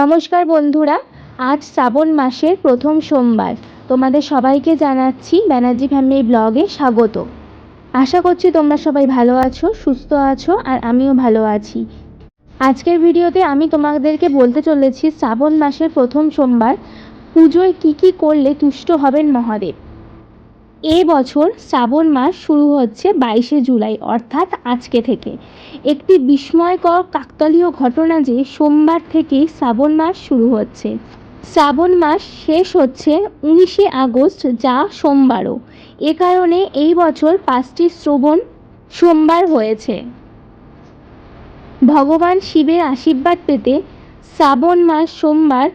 নমস্কার বন্ধুরা, আজ শ্রাবণ মাসের প্রথম সোমবার। তোমাদের সবাইকে জানাচ্ছি ব্যানার্জি ফ্যামিলি ব্লগে স্বাগত। আশা করছি তোমরা সবাই ভালো আছো, সুস্থ আছো, আর আমিও ভালো আছি। আজকের ভিডিওতে আমি তোমাদেরকে বলতে চলেছি শ্রাবণ মাসের প্রথম সোমবার, পুজোয় কি কি করলে তুষ্ট হবেন মহাদেব। এ বছর শ্রাবণ মাস শুরু হচ্ছে বাইশে জুলাই, অর্থাৎ আজকে থেকে। একটি বিস্ময়কর কাকতালীয় ঘটনা যে সোমবার থেকেই শ্রাবণ মাস শুরু হচ্ছে। শ্রাবণ মাস শেষ হচ্ছে উনিশে আগস্ট, যা সোমবারও। এ কারণে এই বছর পাঁচটি শ্রবণ সোমবার হয়েছে। ভগবান শিবের আশীর্বাদ পেতে শ্রাবণ মাস সোমবার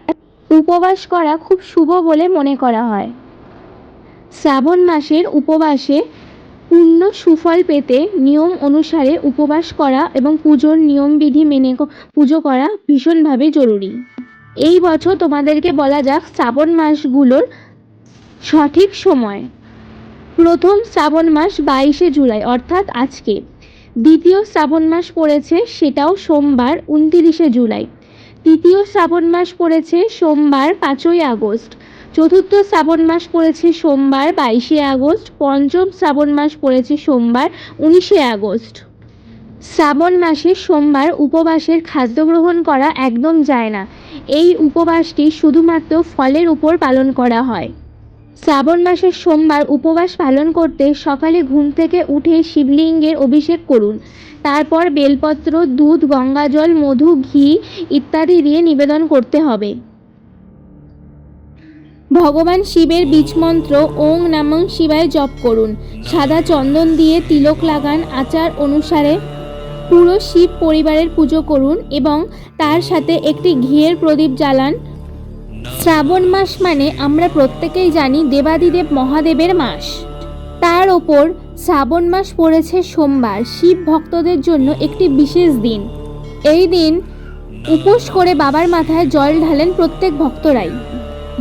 উপবাস করা খুব শুভ বলে মনে করা হয়। শ্রাবণ মাসের উপবাসে পূর্ণ সুফল পেতে নিয়ম অনুসারে উপবাস করা এবং পুজোর নিয়মবিধি মেনে পুজো করা ভীষণভাবে জরুরি। এই বছর তোমাদেরকে বলা যাক শ্রাবণ মাসগুলোর সঠিক সময়। প্রথম শ্রাবণ মাস বাইশে জুলাই, অর্থাৎ আজকে। দ্বিতীয় শ্রাবণ মাস পড়েছে সেটাও সোমবার, উনতিরিশে জুলাই। তৃতীয় শ্রাবণ মাস পড়েছে সোমবার, পাঁচই আগস্ট। চতুর্থ শ্রাবণ মাস পড়েছে সোমবার, বাইশে আগস্ট। পঞ্চম শ্রাবণ মাস পড়েছে সোমবার, উনিশে আগস্ট। শ্রাবণ মাসে সোমবার উপবাসের খাদ্য গ্রহণ করা একদম যায় না। এই উপবাসটি শুধুমাত্র ফলের উপর পালন করা হয়। শ্রাবণ মাসের সোমবার উপবাস পালন করতে সকালে ঘুম থেকে উঠে শিবলিঙ্গের অভিষেক করুন। তারপর বেলপত্র, দুধ, গঙ্গাজল, মধু, ঘি ইত্যাদি দিয়ে নিবেদন করতে হবে। ভগবান শিবের বীজমন্ত্র ওং নামং শিবায় জপ করুন। সাদা চন্দন দিয়ে তিলক লাগান। আচার অনুসারে পুরো শিব পরিবারের পুজো করুন এবং তার সাথে একটি ঘিয়ের প্রদীপ জ্বালান। শ্রাবণ মাস মানে আমরা প্রত্যেকেই জানি দেবাদিদেব মহাদেবের মাস। তার ওপর শ্রাবণ মাস পড়েছে সোমবার। শিব ভক্তদের জন্য একটি বিশেষ দিন। এই দিন উপোস করে বাবার মাথায় জল ঢালেন প্রত্যেক ভক্তরাই।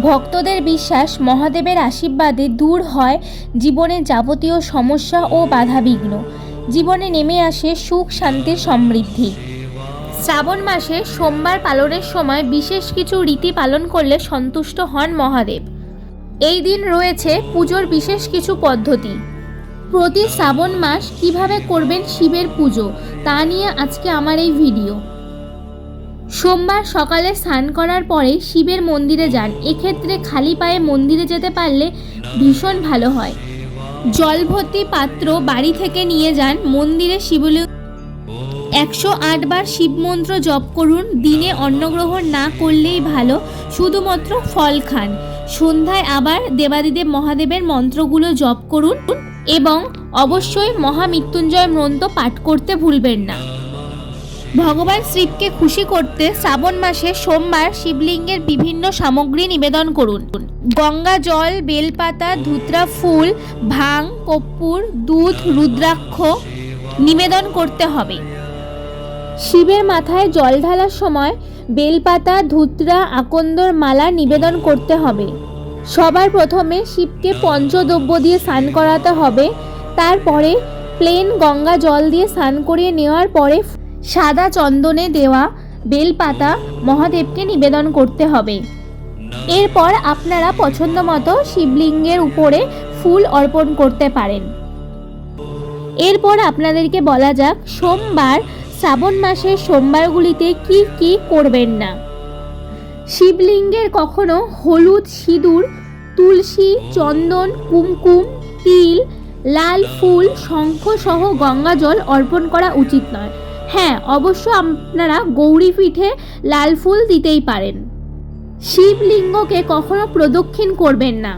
ভক্তদের বিশ্বাস মহাদেবের আশীর্বাদে দূর হয় জীবনের যাবতীয় সমস্যা ও বাধাবিঘ্ন। জীবনে নেমে আসে সুখ, শান্তি, সমৃদ্ধি। শ্রাবণ মাসে সোমবার পালনের সময় বিশেষ কিছু রীতি পালন করলে সন্তুষ্ট হন মহাদেব। এই দিন রয়েছে পুজোর বিশেষ কিছু পদ্ধতি। প্রতি শ্রাবণ মাস কীভাবে করবেন শিবের পুজো, তা নিয়ে আজকে আমার এই ভিডিও। সোমবার সকালে স্নান করার পরে শিবের মন্দিরে যান। এক্ষেত্রে খালি পায়ে মন্দিরে যেতে পারলে ভীষণ ভালো হয়। জল ভর্তি পাত্র বাড়ি থেকে নিয়ে যান মন্দিরে শিবলিঙ্গ। একশো আটবার শিব মন্ত্র জপ করুন। দিনে অন্নগ্রহণ না করলেই ভালো, শুধুমাত্র ফল খান। সন্ধ্যায় আবার দেবাদিদেব মহাদেবের মন্ত্রগুলো জপ করুন এবং অবশ্যই মহামৃত্যুঞ্জয় মন্ত্র পাঠ করতে ভুলবেন না। ভগবান শিবকে খুশি করতে শ্রাবণ মাসে সোমবার শিবলিঙ্গের বিভিন্ন সামগ্রী নিবেদন করুন। গঙ্গা জল, বেলপাতা, ধুতরা ফুল, ভাং, কর্পূর, দুধ, রুদ্রাক্ষ নিবেদন করতে হবে। শিবের মাথায় জল ঢালার সময় বেলপাতা, ধুতরা, আকন্দর মালা নিবেদন করতে হবে। সবার প্রথমে শিবকে পঞ্চদ্রব্য দিয়ে স্নান করাতে হবে। তারপরে প্লেন গঙ্গা জল দিয়ে স্নান করিয়ে নেওয়ার পরে সাদা চন্দনে দেওয়া বেলপাতা মহাদেবকে নিবেদন করতে হবে। এরপর আপনারা পছন্দ মতো শিবলিঙ্গের উপরে ফুল অর্পণ করতে পারেন। এরপর আপনাদেরকে বলা যাক, সোমবার, শ্রাবণ মাসের সোমবারগুলিতে কি কি করবেন না? শিবলিঙ্গের কখনো হলুদ সিঁদুর, তুলসী, চন্দন, কুমকুম, তিল, লাল ফুল শঙ্খ সহ গঙ্গা জল অর্পণ করা উচিত নয়। হ্যাঁ অবশ্য আপনারা গৌরী পিঠে লাল ফুল দিতেই পারেন। শিবলিঙ্গকে কখনো প্রদক্ষিণ করবেন না।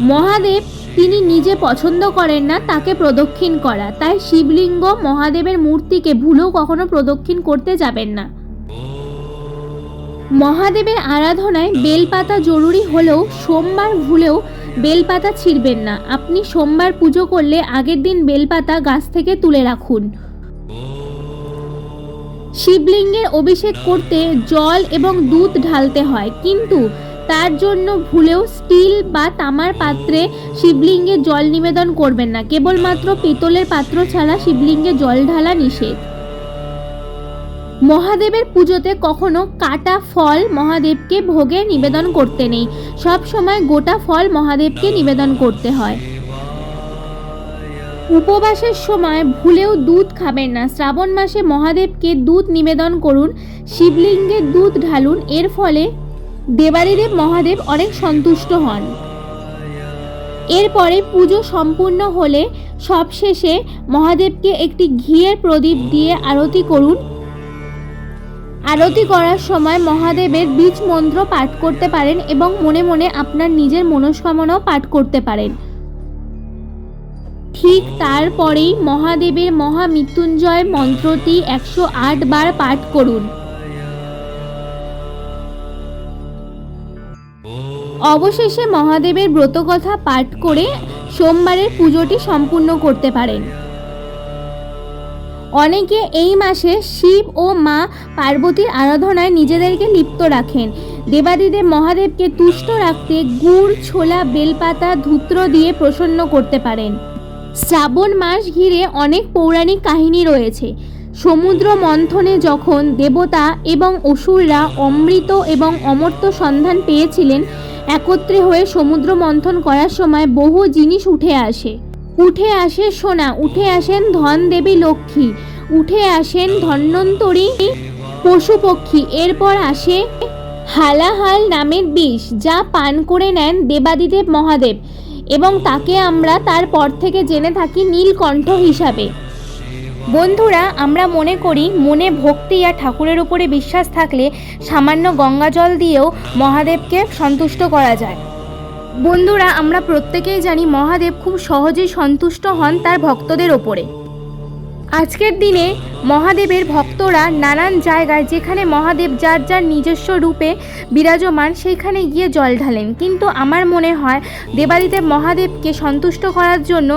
মহাদেব তিনি নিজে পছন্দ করেন না তাকে প্রদক্ষিণ করা। তাই শিবলিঙ্গ মহাদেবের মূর্তিকে ভুলেও কখনো প্রদক্ষিণ করতে যাবেন না। মহাদেবের আরাধনায় বেলপাতা জরুরি হলেও সোমবার ভুলেও বেলপাতা ছিঁড়বেন না। আপনি সোমবার পুজো করলে আগের দিন বেলপাতা গাছ থেকে তুলে রাখুন। শিবলিঙ্গের অভিষেক করতে জল এবং দুধ ঢালতে হয়। কিন্তু তার জন্য ভুলেও স্টিল বা তামার পাত্রে শিবলিঙ্গে জল নিবেদন করবেন না। কেবলমাত্র পিতলের পাত্র ছাড়া শিবলিঙ্গে জল ঢালা নিষেধ। মহাদেবের পুজোতে কখনো কাটা ফল মহাদেবকে ভোগে নিবেদন করতে নেই। সব সময় গোটা ফল মহাদেবকে নিবেদন করতে হয়। উপবাসের সময় ভুলেও দুধ খাবেন না। শ্রাবণ মাসে মহাদেবকে দুধ নিবেদন করুন, শিবলিঙ্গে দুধ ঢালুন, এর ফলে দেবাদিদেব মহাদেব অনেক সন্তুষ্ট হন। এরপরে পুজো সম্পূর্ণ হলে সবশেষে মহাদেবকে একটি ঘিয়ের প্রদীপ দিয়ে আরতি করুন। আরতি করার সময় মহাদেবের বীজ মন্ত্র পাঠ করতে পারেন এবং মনে মনে আপনার নিজের মনস্কামনাও পাঠ করতে পারেন। ঠিক তারপরেই মহাদেবের মহামৃত্যুঞ্জয় মন্ত্রটি একশো আট বার পাঠ করুন। অবশেষে মহাদেবের ব্রতকথা পাঠ করে সোমবারের পুজোটি সম্পূর্ণ করতে পারেন। অনেকে এই মাসে শিব ও মা পার্বতীর আরাধনায় নিজেদেরকে লিপ্ত রাখেন। দেবাদিদেব মহাদেবকে তুষ্ট রাখতে গুড়, ছোলা, বেলপাতা, ধূত্র দিয়ে প্রসন্ন করতে পারেন। শ্রাবণ মাস ঘিরে অনেক পৌরাণিক কাহিনী রয়েছে। সমুদ্র মন্থনে যখন দেবতা এবং অসুররা অমৃত এবং অমর্ত্য সন্ধান পেয়েছিলেন, একত্রে হয়ে সমুদ্র মন্থন করার সময় বহু জিনিস উঠে আসে। উঠে আসে সোনা, উঠে আসেন ধন দেবী লক্ষ্মী, উঠে আসেন ধন্বন্তরী পশু পক্ষী এরপর আসে হালাহাল নামের বিষ, যা পান করে নেন দেবাদিদেব মহাদেব। এবং তাকে আমরা তারপর থেকে জেনে থাকি নীলকণ্ঠ হিসাবে। বন্ধুরা, আমরা মনে করি মনে ভক্তি আর ঠাকুরের উপরে বিশ্বাস থাকলে সামান্য গঙ্গা জল দিয়েও মহাদেবকে সন্তুষ্ট করা যায়। বন্ধুরা, আমরা প্রত্যেকেই জানি মহাদেব খুব সহজেই সন্তুষ্ট হন তার ভক্তদের ওপরে আজকের দিনে মহাদেবের ভক্তরা নানান জায়গায়, যেখানে মহাদেব যার যার নিজস্ব রূপে বিরাজমান, সেইখানে গিয়ে জল ঢালেন। কিন্তু আমার মনে হয় দেবাদিদেব মহাদেবকে সন্তুষ্ট করার জন্য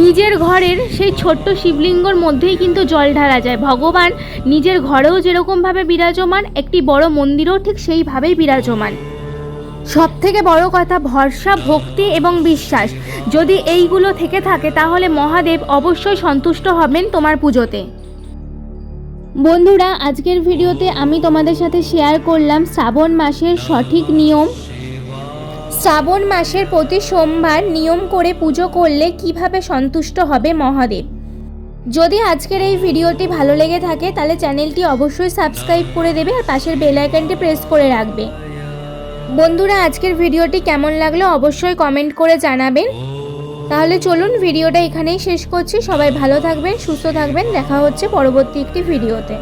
নিজের ঘরের সেই ছোট্ট শিবলিঙ্গর মধ্যেই কিন্তু জল ঢালা যায়। ভগবান নিজের ঘরেও যেরকমভাবে বিরাজমান, একটি বড় মন্দিরও ঠিক সেইভাবেই বিরাজমান। সব থেকে বড় কথা ভরসা, ভক্তি এবং বিশ্বাস। যদি এইগুলো থেকে থাকে, তাহলে মহাদেব অবশ্যই সন্তুষ্ট হবেন তোমার পুজোতে। বন্ধুরা, আজকের ভিডিওতে আমি তোমাদের সাথে শেয়ার করলাম শ্রাবণ মাসের সঠিক নিয়ম। শ্রাবণ মাসের প্রতি সোমবার নিয়ম করে পুজো করলে কীভাবে সন্তুষ্ট হবে মহাদেব? যদি আজকের এই ভিডিওটি ভালো লেগে থাকে, তাহলে চ্যানেলটি অবশ্যই সাবস্ক্রাইব করে দেবে আর পাশের বেল আইকনটি প্রেস করে রাখবে। বন্ধুরা, আজকের ভিডিওটি কেমন লাগল অবশ্যই কমেন্ট করে জানাবেন। তাহলে চলুন ভিডিওটা এখানেই শেষ করছি। সবাই ভালো থাকবেন, সুস্থ থাকবেন। দেখা হচ্ছে পরবর্তী একটি ভিডিওতে।